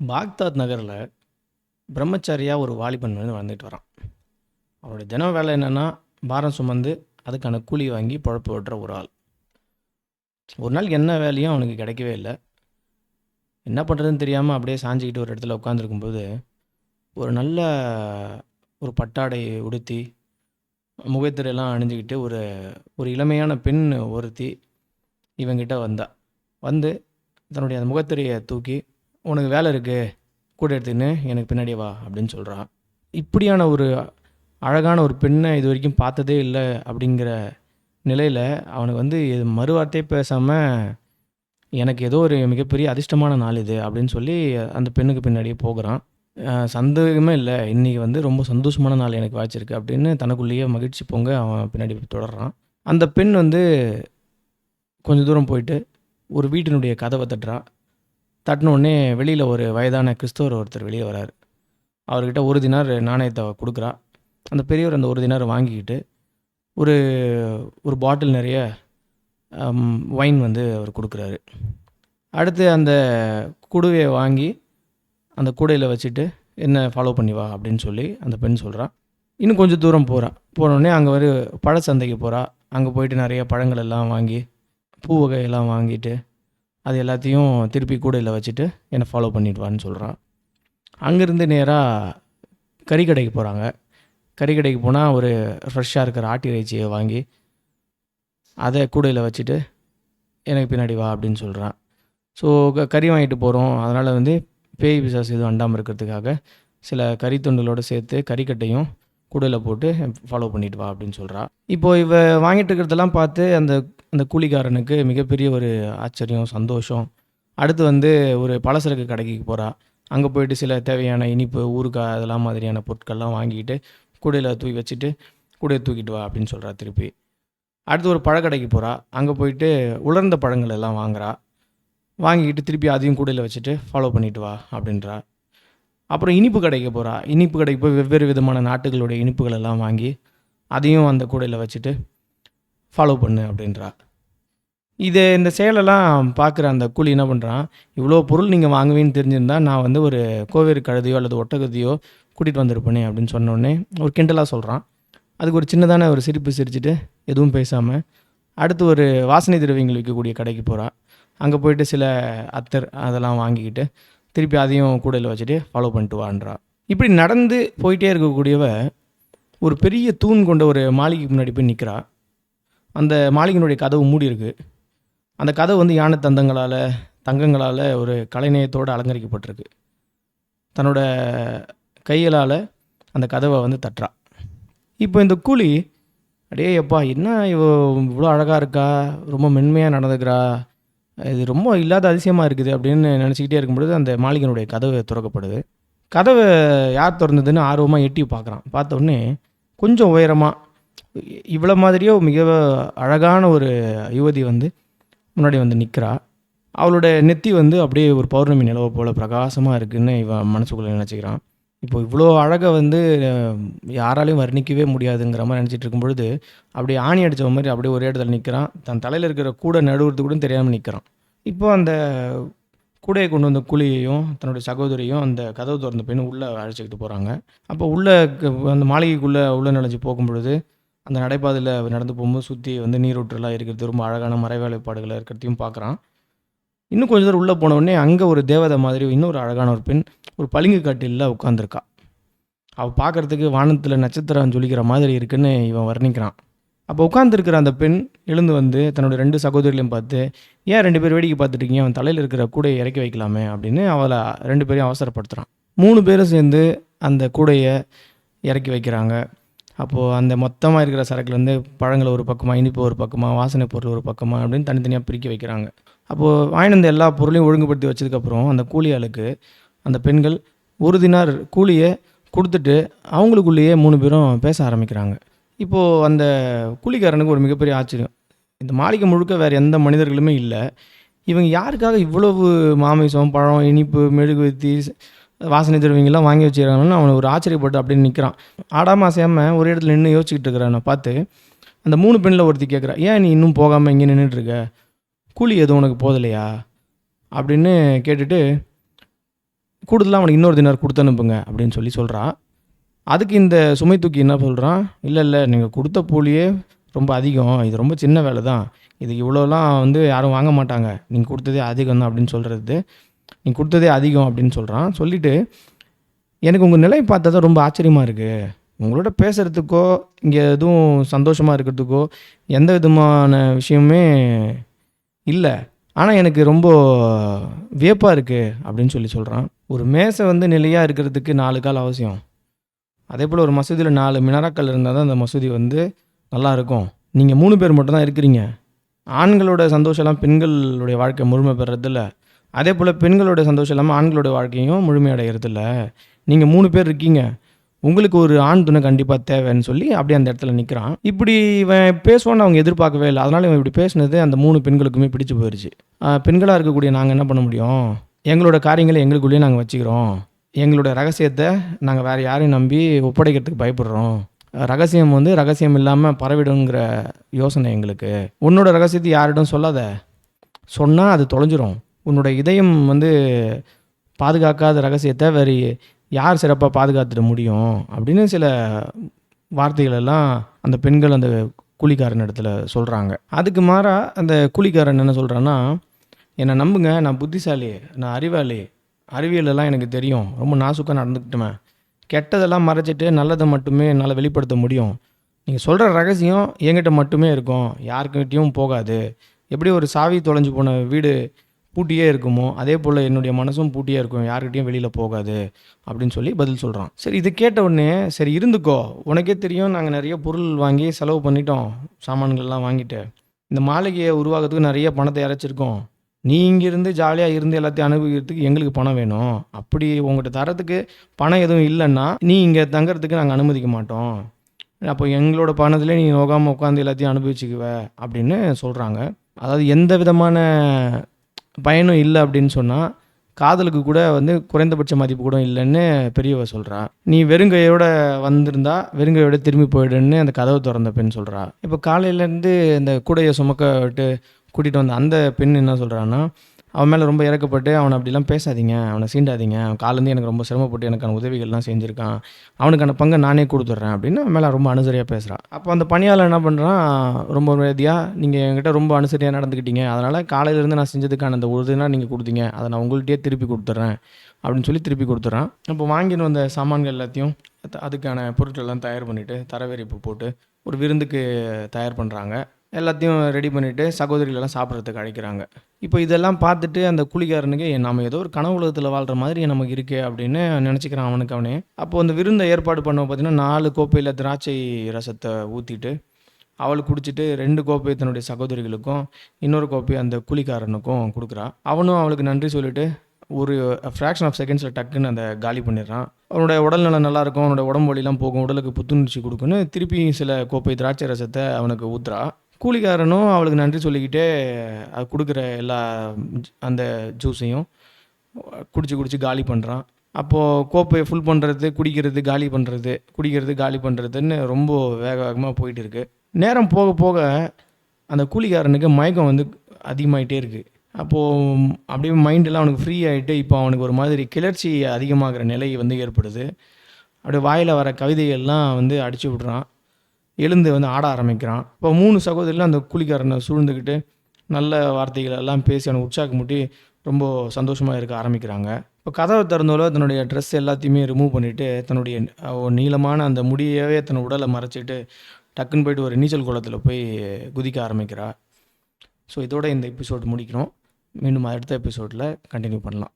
Baghdad நகரில் பிரம்மச்சாரியாக ஒரு வாலிபன் வந்து வாழ்ந்துட்டு வரான். அவரோட தின வேலை என்னென்னா பாரம் சுமந்து அதுக்கான கூலி வாங்கி பழப்பு ஓட்டுற ஒரு ஆள். ஒரு நாள் என்ன வேலையும் அவனுக்கு கிடைக்கவே இல்லை. என்ன பண்ணுறதுன்னு தெரியாமல் அப்படியே சாஞ்சிக்கிட்டு ஒரு இடத்துல உட்காந்துருக்கும்போது ஒரு நல்ல ஒரு பட்டாடை உடுத்தி முகத்திரையெல்லாம் அணிஞ்சிக்கிட்டு ஒரு ஒரு இளமையான பெண் ஒருத்தி இவங்கிட்ட வந்தா. வந்து தன்னுடைய அந்த முகத்திரையை தூக்கி உனக்கு வேலை இருக்குது கூட எடுத்துக்கின்னு எனக்கு பின்னாடி வா அப்படின்னு சொல்கிறான் இப்படியான ஒரு அழகான ஒரு பெண்ணை இது வரைக்கும் பார்த்ததே இல்லை அப்படிங்கிற நிலையில் அவனுக்கு வந்து இது மறுவார்த்தையே பேசாமல் எனக்கு ஏதோ ஒரு மிகப்பெரிய அதிர்ஷ்டமான நாள் இது அப்படின்னு சொல்லி அந்த பெண்ணுக்கு பின்னாடியே போகிறான். சந்தேகமே இல்லை. இன்றைக்கி வந்து ரொம்ப சந்தோஷமான நாள் எனக்கு வாய்ச்சிருக்கு அப்படின்னு தனக்குள்ளேயே மகிழ்ச்சி பொங்க அவன் பின்னாடி தொடர்றான். அந்த பெண் வந்து கொஞ்சம் தூரம் போயிட்டு ஒரு வீட்டினுடைய கதவை தட்டுறான் தட்டின உடனே வெளியில் ஒரு வயதான கிறிஸ்தவர் ஒருத்தர் வெளியே வரார். அவர்கிட்ட ஒரு தினார் நாணயத்தை கொடுக்குறா. அந்த பெரியவர் அந்த ஒரு தினார் வாங்கிக்கிட்டு ஒரு ஒரு பாட்டில் நிறைய ஒயின் வந்து அவர் கொடுக்குறாரு. அடுத்து அந்த குடுவையை வாங்கி அந்த கூடையில் வச்சுட்டு என்ன ஃபாலோ பண்ணி வா அப்படின்னு சொல்லி அந்த பெண் சொல்கிறான் இன்னும் கொஞ்சம் தூரம் போகிறான் போனோடனே அங்கே ஒரு பழச்சந்தைக்கு போகிறா அங்கே போயிட்டு நிறைய பழங்கள் எல்லாம் வாங்கி பூ வகையெல்லாம் வாங்கிட்டு அது எல்லாத்தையும் திருப்பி கூடையில் வச்சுட்டு என்னை ஃபாலோ பண்ணிட்டு வான்னு சொல்கிறான் அங்கேருந்து நேராக கறிக்கடைக்கு போகிறாங்க கறிக்கடைக்கு போனால் ஒரு ஃப்ரெஷ்ஷாக இருக்கிற ஆட்டி இறைச்சியை வாங்கி அதை கூடையில் வச்சுட்டு எனக்கு பின்னாடி வா அப்படின்னு சொல்கிறான் ஸோ கறி வாங்கிட்டு போகிறோம் அதனால் வந்து பேய் பிசாசு எதுவும் அண்டாமல் இருக்கிறதுக்காக சில கறித்துண்டுகளோடு சேர்த்து கறிக்கட்டையும் கூடையில் போட்டு ஃபாலோ பண்ணிட்டு வா அப்படின்னு சொல்கிறா இப்போது இவ வாங்கிட்டு இருக்கிறதெல்லாம் பார்த்து அந்த அந்த கூலிக்காரனுக்கு மிகப்பெரிய ஒரு ஆச்சரியம் சந்தோஷம். அடுத்து வந்து ஒரு பலசரக்கு கடைக்கு போகிறா அங்கே போயிட்டு சில தேவையான இனிப்பு ஊறுகாய் அதெல்லாம் மாதிரியான பொருட்கள்லாம் வாங்கிட்டு கூடையில் தூக்கி வச்சுட்டு கூடையை தூக்கிட்டு வா அப்படின்னு சொல்கிறா திருப்பி. அடுத்து ஒரு பழக்கடைக்கு போகிறா அங்கே போயிட்டு உலர்ந்த பழங்கள் எல்லாம் வாங்குறா. வாங்கிக்கிட்டு திருப்பி அதையும் கூடையில் வச்சுட்டு ஃபாலோ பண்ணிட்டு வா அப்படின்றா. அப்புறம் இனிப்பு கடைக்கு போகிறா இனிப்பு கடைக்கு போய் வெவ்வேறு விதமான நாட்டுகளுடைய இனிப்புகள் எல்லாம் வாங்கி அதையும் அந்த கூடையில் வச்சுட்டு ஃபாலோ பண்ணு அப்படின்றா. இது இந்த செயலெல்லாம் பார்க்குற அந்த கூலி என்ன பண்ணுறான் இவ்வளோ பொருள் நீங்கள் வாங்குவீன்னு தெரிஞ்சிருந்தா நான் வந்து ஒரு கோவேறு கழுதையோ அல்லது ஒட்டகத்தையோ கூட்டிகிட்டு வந்திருப்பேனே அப்படின்னு சொன்னோடனே ஒரு கிண்டலாக சொல்கிறான் அதுக்கு ஒரு சின்னதான ஒரு சிரிப்பு சிரிச்சுட்டு எதுவும் பேசாமல் அடுத்து ஒரு வாசனை திரவியங்கள் விற்கக்கூடிய கடைக்கு போகிறான் அங்கே போயிட்டு சில அத்தர் அதெல்லாம் வாங்கிக்கிட்டு திருப்பி அதையும் கூடையில் வச்சுட்டு ஃபாலோ பண்ணிட்டு வான்றா. இப்படி நடந்து போயிட்டே இருக்கக்கூடியவ ஒரு பெரிய தூண் கொண்ட ஒரு மாளிகைக்கு முன்னாடி போய் நிற்கிறா அந்த மாளிகையினுடைய கதவு மூடி இருக்கு. அந்த கதவு வந்து யானை தந்தங்களால் தங்கங்களால் ஒரு கலைநயத்தோடு அலங்கரிக்கப்பட்டிருக்கு. தன்னோட கைகளால் அந்த கதவை வந்து தட்டுறா. இப்போ இந்த கூலி அடே எப்பா என்ன இவ இவ்வளோ அழகாக இருக்கா? ரொம்ப மென்மையாக நடந்துக்கிறா. இது ரொம்ப இல்லாத அதிசயமாக இருக்குது அப்படின்னு நினச்சிக்கிட்டே இருக்கும்பொழுது அந்த மாளிகனுடைய கதவு திறக்கப்படுது. கதவை யார் திறந்ததுன்னு ஆர்வமாக எட்டி பார்க்குறான். பார்த்த உடனே கொஞ்சம் உயரமாக இவ்வளோ மாதிரியோ மிக அழகான ஒரு யுவதி வந்து முன்னாடி வந்து நிற்கிறா அவளோட நெத்தி வந்து அப்படியே ஒரு பௌர்ணமி நிலவை போல் பிரகாசமாக இருக்குன்னு இவன் மனசுக்குள்ளே நினச்சிக்கிறான். இப்போ இவ்வளோ அழகை வந்து யாராலையும் வர்ணிக்கவே முடியாதுங்கிற மாதிரி நினச்சிட்டு இருக்கும் பொழுது அப்படியே ஆணி அடித்த மாதிரி அப்படியே ஒரே இடத்துல நிற்கிறான் தன் தலையில் இருக்கிற கூடை நடுவுறது கூட தெரியாமல் நிற்கிறான் இப்போ அந்த கூடையை கொண்டு வந்த கூலியையும் தன்னுடைய சகோதரியும் அந்த கதவு திறந்த பெண்ணு உள்ளே அழைச்சிக்கிட்டு போகிறாங்க அப்போ உள்ளே அந்த மாளிகைக்குள்ளே உள்ளே நுழைஞ்சு போகும் பொழுது அந்த நடைபாதையில் நடந்து போகும்போது சுற்றி வந்து நீரூற்றெல்லாம் இருக்கிறது ரொம்ப அழகான மறை வேலைப்பாடுகள் இருக்கிறதையும் பார்க்குறான். இன்னும் கொஞ்சம் தூரம் உள்ளே போன உடனே அங்கே ஒரு தேவதை மாதிரி இன்னொரு அழகான ஒரு பெண் ஒரு பளிங்கு கட்டிலில் உட்காந்துருக்கா அவள் பார்க்கறதுக்கு வானத்தில் நட்சத்திரம் ஜொலிக்கிற மாதிரி இருக்குன்னு இவன் வர்ணிக்கிறான். அப்போ உட்காந்துருக்கிற அந்த பெண் எழுந்து வந்து தன்னோட ரெண்டு சகோதரிகளையும் பார்த்து ஏன் ரெண்டு பேர் வேடிக்கை பார்த்துட்டு அவன் தலையில் இருக்கிற கூடையை இறக்கி வைக்கலாமே? அப்படின்னு அவளை ரெண்டு பேரையும் அவசரப்படுத்துகிறான் மூணு பேரும் சேர்ந்து அந்த கூடையை இறக்கி வைக்கிறாங்க. அப்போது அந்த மொத்தமாக இருக்கிற சரக்குலேருந்து பழங்கள் ஒரு பக்கமாக இனிப்பு ஒரு பக்கமாக வாசனை பொருள் ஒரு பக்கமாக அப்படின்னு தனித்தனியாக பிரிக்க வைக்கிறாங்க. அப்போது வாங்கின வந்த எல்லா பொருளையும் ஒழுங்குபடுத்தி வச்சதுக்கப்புறம் அந்த கூலி ஆளுக்கு அந்த பெண்கள் ஒரு தினார் கூலியை கொடுத்துட்டு அவங்களுக்குள்ளேயே மூணு பேரும் பேச ஆரம்பிக்கிறாங்க. இப்போது அந்த கூலிக்காரனுக்கு ஒரு மிகப்பெரிய ஆச்சரியம். இந்த மாளிகை முழுக்க வேறு எந்த மனிதர்களுமே இல்லை. இவங்க யாருக்காக இவ்வளவு மாமிசம் பழம் இனிப்பு மெழுகுவர்த்தி வாசனை திரவியங்கள்லாம் வாங்கி வச்சுருக்காங்கன்னு அவனை ஒரு ஆச்சரியப்பட்டு அப்படின்னு நிற்கிறான் ஆடாமல் அசையாமல் ஒரு இடத்துல நின்று யோசிச்சுக்கிட்டு இருக்கிறான். பார்த்து அந்த மூணு பெண்ணில் ஒருத்தி கேட்குறா ஏன் நீ இன்னும் போகாமல் இங்கே நின்றுட்டுருக்க கூலி எதுவும் உனக்கு போதலையா அப்படின்னு கேட்டுட்டு கூடுதலாக அவனுக்கு இன்னொரு தினார் கொடுத்து அனுப்புங்க அப்படின்னு சொல்லி சொல்கிறான் அதுக்கு இந்த சுமை தூக்கி என்ன சொல்கிறான் இல்லை இல்லை நீங்கள் கொடுத்த கூலியே ரொம்ப அதிகம். இது ரொம்ப சின்ன வேலை தான் இது இவ்வளோலாம் வந்து யாரும் வாங்க மாட்டாங்க. நீங்கள் கொடுத்ததே அதிகம் தான் அப்படின்னு சொல்கிறது நீங்கள் கொடுத்ததே அதிகம் அப்படின்னு சொல்கிறான் சொல்லிவிட்டு எனக்கு உங்கள் நிலை பார்த்தா தான் ரொம்ப ஆச்சரியமாக இருக்குது உங்களோட பேசுகிறதுக்கோ இங்கே எதுவும் சந்தோஷமாக இருக்கிறதுக்கோ எந்த விதமான விஷயமுமே இல்லை. ஆனால் எனக்கு ரொம்ப வியப்பாக இருக்குது அப்படின்னு சொல்லி சொல்கிறான் ஒரு மேசை வந்து நிலையாக இருக்கிறதுக்கு நாலு கால் அவசியம். அதே போல் ஒரு மசூதியில் நாலு மினராக்கள் இருந்தால் தான் அந்த மசூதி வந்து நல்லா இருக்கும். நீங்கள் மூணு பேர் மட்டும் தான் இருக்கிறீங்க. ஆண்களோட சந்தோஷம்லாம் பெண்களுடைய வாழ்க்கை முழுமை பெறதில்ல அதே போல் பெண்களோட சந்தோஷம் இல்லாமல் ஆண்களோட வாழ்க்கையும் முழுமையடைகிறதில்ல நீங்கள் மூணு பேர் இருக்கீங்க. உங்களுக்கு ஒரு ஆண் துணை கண்டிப்பாக தேவைன்னு சொல்லி அப்படியே அந்த இடத்துல நிற்கிறான் இப்படி இவன் பேசுவான்னு அவங்க எதிர்பார்க்கவே இல்லை. அதனால் இவன் இப்படி பேசினது அந்த மூணு பெண்களுக்குமே பிடிச்சு போயிடுச்சு பெண்களாக இருக்கக்கூடிய நாங்கள் என்ன பண்ண முடியும்? எங்களோட காரியங்களை எங்களுக்குள்ளேயே நாங்கள் வச்சுக்கிறோம். எங்களோட ரகசியத்தை நாங்கள் வேறு யாரையும் நம்பி ஒப்படைக்கிறதுக்கு பயப்படுறோம். ரகசியம் வந்து ரகசியம் இல்லாமல் பரவிடுங்கிற யோசனை எங்களுக்கு. உன்னோட ரகசியத்தை யாரிடம் சொல்லாத? சொன்னால் அது தொலைஞ்சிரும். உன்னோட இதயம் வந்து பாதுகாக்காத ரகசியத்தை வேறு யார் சிறப்பாக பாதுகாத்துட முடியும் அப்படின்னு சில வார்த்தைகளெல்லாம் அந்த பெண்கள் அந்த கூலிக்காரன் இடத்துல சொல்கிறாங்க அதுக்கு மாறாக அந்த கூலிக்காரன் என்ன சொல்கிறான்னா என்னை நம்புங்க நான் புத்திசாலி நான் அறிவாளி. அறிவியலெல்லாம் எனக்கு தெரியும். ரொம்ப நாசுக்காக நடந்துக்கிட்டுவேன் கெட்டதெல்லாம் மறைச்சிட்டு நல்லதை மட்டுமே என்னால் வெளிப்படுத்த முடியும். நீங்கள் சொல்கிற ரகசியம் என்கிட்ட மட்டுமே இருக்கும். யாருக்கிட்டையும் போகாது. எப்படி ஒரு சாவி தொலைஞ்சு போன வீடு பூட்டியே இருக்குமோ? அதே போல் என்னுடைய மனசும் பூட்டியே இருக்கும். யாருக்கிட்டையும் வெளியில் போகாது அப்படின்னு சொல்லி பதில் சொல்கிறான் சரி இது கேட்ட உடனே சரி இருந்துக்கோ. உனக்கே தெரியும் நாங்கள் நிறைய பொருள் வாங்கி செலவு பண்ணிட்டோம் சாமான்கள்லாம் வாங்கிட்டு. இந்த மாளிகையை உருவாகிறதுக்கு நிறைய பணத்தை இறைச்சிருக்கோம். நீ இங்கேருந்து ஜாலியாக இருந்து எல்லாத்தையும் அனுபவிக்கிறதுக்கு எங்களுக்கு பணம் வேணும். அப்படி உங்கள்கிட்ட தரத்துக்கு பணம் எதுவும் இல்லைன்னா நீ இங்கே தங்கிறதுக்கு நாங்கள் அனுமதிக்க மாட்டோம். அப்போ எங்களோட பணத்துலேயே நீ நோகாமல் உட்காந்து எல்லாத்தையும் அனுபவிச்சுக்குவ அப்படின்னு சொல்கிறாங்க அதாவது எந்த விதமான பயனும் இல்லை அப்படின்னு சொன்னால் காதலுக்கு கூட வந்து குறைந்தபட்ச மதிப்பு கூட இல்லைன்னு பெரியவ சொல்கிறா நீ வெறுங்கையோட வந்திருந்தா வெறுங்கையோட திரும்பி போயிடுன்னு அந்த கதவை திறந்த பெண் சொல்கிறா இப்போ காலையிலேருந்து இந்த கூடையை சுமக்க விட்டு கூட்டிகிட்டு வந்த அந்த பெண் என்ன சொல்கிறான்னா அவன் மேலே ரொம்ப இறக்கப்பட்டு அவனை அப்படிலாம் பேசாதீங்க அவனை சீண்டாதீங்க. அவன் காலேருந்து எனக்கு ரொம்ப சிரமப்பட்டு எனக்கான உதவிகள்லாம் செஞ்சுருக்கான். அவனுக்கான பங்கை நானே கொடுத்துட்றேன் அப்படின்னு அவன் மேலே ரொம்ப அனுசரியாக பேசுகிறான் அப்போ அந்த பணியாளர் என்ன பண்ணுறான் ரொம்ப வேதியாக நீங்கள் என்கிட்ட ரொம்ப அனுசரியாக நடந்துக்கிட்டீங்க. அதனால் காலையிலேருந்து நான் செஞ்சதுக்கான அந்த உறுதினா நீங்கள் கொடுத்தீங்க. அதை நான் உங்கள்கிட்டயே திருப்பி கொடுத்துட்றேன். அப்படின்னு சொல்லி திருப்பி கொடுத்துட்றான். இப்போ வாங்கின்னு வந்த சாமான்கள் எல்லாத்தையும் அதுக்கான பொருட்கள்லாம் தயார் பண்ணிவிட்டு தரவேறிப்பு போட்டு ஒரு விருந்துக்கு தயார் பண்ணுறாங்க எல்லாத்தையும் ரெடி பண்ணிவிட்டு சகோதரிகளெல்லாம் சாப்பிட்றதுக்கு அழைக்கிறாங்க. இப்போ இதெல்லாம் பார்த்துட்டு அந்த கூலிக்காரனுக்கு நம்ம ஏதோ ஒரு கனவு உலகத்தில் வாழ்கிற மாதிரி நமக்கு இருக்கே அப்படின்னு நினச்சிக்கிறான் அவனுக்கு அவனே. அப்போ அந்த விருந்தை ஏற்பாடு பண்ண பார்த்தீங்கன்னா நாலு கோப்பையில் திராட்சை ரசத்தை ஊற்றிட்டு அவள் குடிச்சிட்டு ரெண்டு கோப்பை தன்னுடைய சகோதரிகளுக்கும் இன்னொரு கோப்பை அந்த கூலிக்காரனுக்கும் கொடுக்குறா. அவனும் அவளுக்கு நன்றி சொல்லிட்டு ஒரு ஃப்ராக்ஷன் ஆஃப் செகண்ட்ஸில் டக்குன்னு அந்த காலி பண்ணிடுறான். அவனுடைய உடல்நலம் நல்லா இருக்கும் அவனோட உடம்பு வழிலாம் போகும் உடலுக்கு புத்துணர்ச்சி கொடுக்குன்னு திருப்பி சில கோப்பை திராட்சை ரசத்தை அவனுக்கு ஊத்துறா. கூலிக்காரனும் அவளுக்கு நன்றி சொல்லிக்கிட்டே அது கொடுக்குற எல்லா அந்த ஜூஸையும் குடிச்சு குடிச்சு காலி பண்ணுறான் அப்போது கோப்பையை ஃபுல் பண்ணுறது குடிக்கிறது காலி பண்ணுறது குடிக்கிறது காலி பண்ணுறதுன்னு ரொம்ப வேக வேகமாக போயிட்டு இருக்கு. நேரம் போக போக அந்த கூலிக்காரனுக்கு மயக்கம் வந்து அதிகமாகிட்டே இருக்குது அப்போது அப்படியே மைண்டெல்லாம் அவனுக்கு ஃப்ரீ ஆகிட்டு இப்போ அவனுக்கு ஒரு மாதிரி கிளர்ச்சி அதிகமாகிற நிலை வந்து ஏற்படுது. அப்படியே வாயில் வர கவிதைகள்லாம் வந்து அடிச்சு விட்றான். எழுந்து வந்து ஆட ஆரம்பிக்கிறான். இப்போ மூணு சகோதரிலும் அந்த கூலிக்காரனை சூழ்ந்துக்கிட்டு நல்ல வார்த்தைகள் எல்லாம் பேசி அவனை உற்சாகமூட்டி ரொம்ப சந்தோஷமாக இருக்க ஆரம்பிக்கிறாங்க. இப்போ கதவை திறந்தோல தன்னுடைய ட்ரெஸ் எல்லாத்தையுமே ரிமூவ் பண்ணிவிட்டு தன்னுடைய நீளமான அந்த முடியவே தன் உடலை மறைச்சிட்டு டக்குன்னு போயிட்டு ஒரு நீச்சல் குளத்தில் போய் குதிக்க ஆரம்பிக்கிறா. ஸோ இதோட இந்த எபிசோட் முடிக்கிறோம். மீண்டும் அடுத்த எபிசோடில் கண்டினியூ பண்ணலாம்.